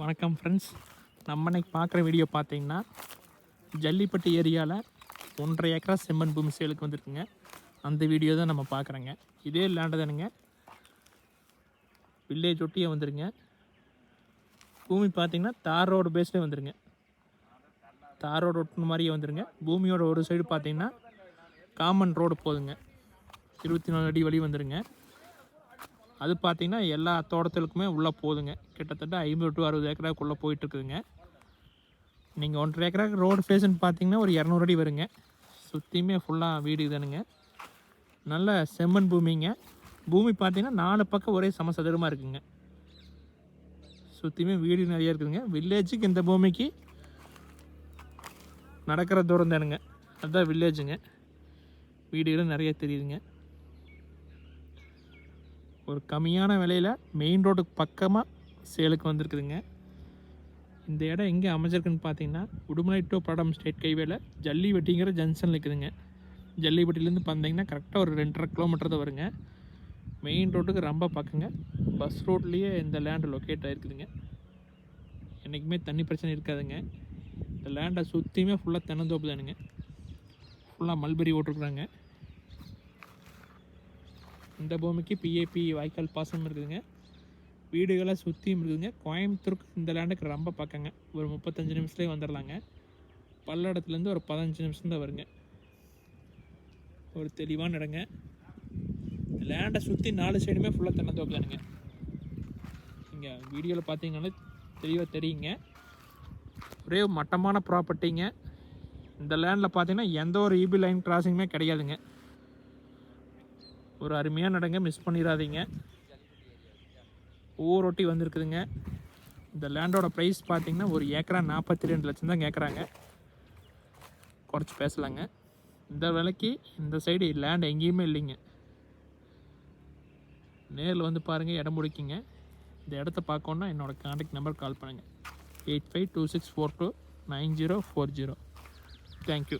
வணக்கம் ஃப்ரெண்ட்ஸ் நம்ம இன்னைக்கு பார்க்குற வீடியோ பார்த்தீங்கன்னா ஜல்லிப்பட்டு ஏரியாவில் ஒன்றரை ஏக்கரா செம்மண் பூமி சேலுக்கு வந்திருக்குங்க. அந்த வீடியோ தான் நம்ம பார்க்குறோங்க. இதே லேண்டு தானுங்க. வில்லேஜ் ஒட்டியே வந்துருங்க. பூமி பார்த்தீங்கன்னா தார் ரோடு பேஸ்லேயே வந்துருங்க. தார் ரோடு ஒட்டின மாதிரியே வந்துருங்க. பூமியோட ஒரு சைடு பார்த்தீங்கன்னா காமன் ரோடு போதுங்க. இருபத்தி நாலு அடி வழி வந்துருங்க. அது பார்த்தீங்கன்னா எல்லா தோட்டத்துக்குமே உள்ளே போகுதுங்க கிட்டத்தட்ட ஐம்பது டு அறுபது ஏக்கராக்குள்ளே போயிட்டுருக்குதுங்க. நீங்கள் ஒன்றரை ஏக்கராக்கு ரோடு ஃபேஸ்ன்னு பார்த்தீங்கன்னா ஒரு இரநூறு அடி வருங்க. சுற்றியுமே ஃபுல்லாக வீடு தானுங்க நல்ல செம்மண் பூமிங்க. பூமி பார்த்தீங்கன்னா நாலு பக்கம் ஒரே சமசதுரமாக இருக்குங்க. சுற்றியுமே வீடு நிறைய இருக்குதுங்க. வில்லேஜுக்கு இந்த பூமிக்கு நடக்கிற தூரம் தானுங்க அதுதான் வில்லேஜுங்க வீடுகளும் நிறைய தெரியுதுங்க. ஒரு கம்மியான விலையில் மெயின் ரோடுக்கு பக்கமாக சேலுக்கு வந்திருக்குதுங்க. இந்த இடம் எங்கே அமைஞ்சிருக்குன்னு பார்த்தீங்கன்னா உடுமலை டு படம் ஸ்டேட் கைவேல ஜல்லிவெட்டிங்கிற ஜங்ஷன் இருக்குதுங்க. ஜல்லிவெட்டிலேருந்து பார்த்தீங்கன்னா கரெக்டாக ஒரு ரெண்டரை கிலோமீட்டர் தான் வருங்க. மெயின் ரோட்டுக்கு ரொம்ப பக்கங்க. பஸ் ரோட்லேயே இந்த லேண்டு லொக்கேட் ஆகிருக்குதுங்க என்றைக்குமே தண்ணி பிரச்சனை இருக்காதுங்க. இந்த லேண்டை சுற்றியுமே ஃபுல்லாக தென்னந்தோப்பு தானுங்க. ஃபுல்லாக மல்பெரி ஓட்டிருக்குறாங்க. இந்த பூமிக்கு பிஏபி வாய்க்கால் பாசனம் இருக்குதுங்க வீடுகளை சுற்றியும் இருக்குதுங்க கோயம்புத்தூருக்கு இந்த லேண்டுக்கு ரொம்ப பக்கங்க. ஒரு முப்பத்தஞ்சு நிமிஷத்துலேயே வந்துடலாங்க பல்லடத்துலேருந்து ஒரு பதினஞ்சு நிமிஷம் தான் வருங்க. ஒரு தெளிவான இடங்க. லேண்டை சுற்றி நாலு சைடுமே ஃபுல்லாக தென்னந்தோப்பு தானுங்க இங்கே வீடியோவில் பார்த்தீங்கன்னா தெளிவாக தெரியுங்க. ஒரே மட்டமான ப்ராப்பர்ட்டிங்க இந்த லேண்டில் பார்த்தீங்கன்னா எந்த ஒரு இபி லைன் கிராசிங்குமே கிடையாதுங்க. ஒரு அருமையான இடங்க மிஸ் பண்ணிடாதீங்க. ஊரொட்டி வந்திருக்குதுங்க. இந்த லேண்டோட ப்ரைஸ் பார்த்தீங்கன்னா ஒரு ஏக்கரா நாற்பத்தி ரெண்டு லட்சம் தான் கேட்குறாங்க குறைச்சி பேசலாங்க. இந்த விலைக்கு இந்த சைடு லேண்ட் எங்கேயுமே இல்லைங்க. நேரில் வந்து பாருங்கள் இடம் முடிக்கிங்க இந்த இடத்த பார்க்கணுன்னா என்னோடய கான்டாக்ட் நம்பர் கால் பண்ணுங்கள் eight five two six four two nine zero four zero thank you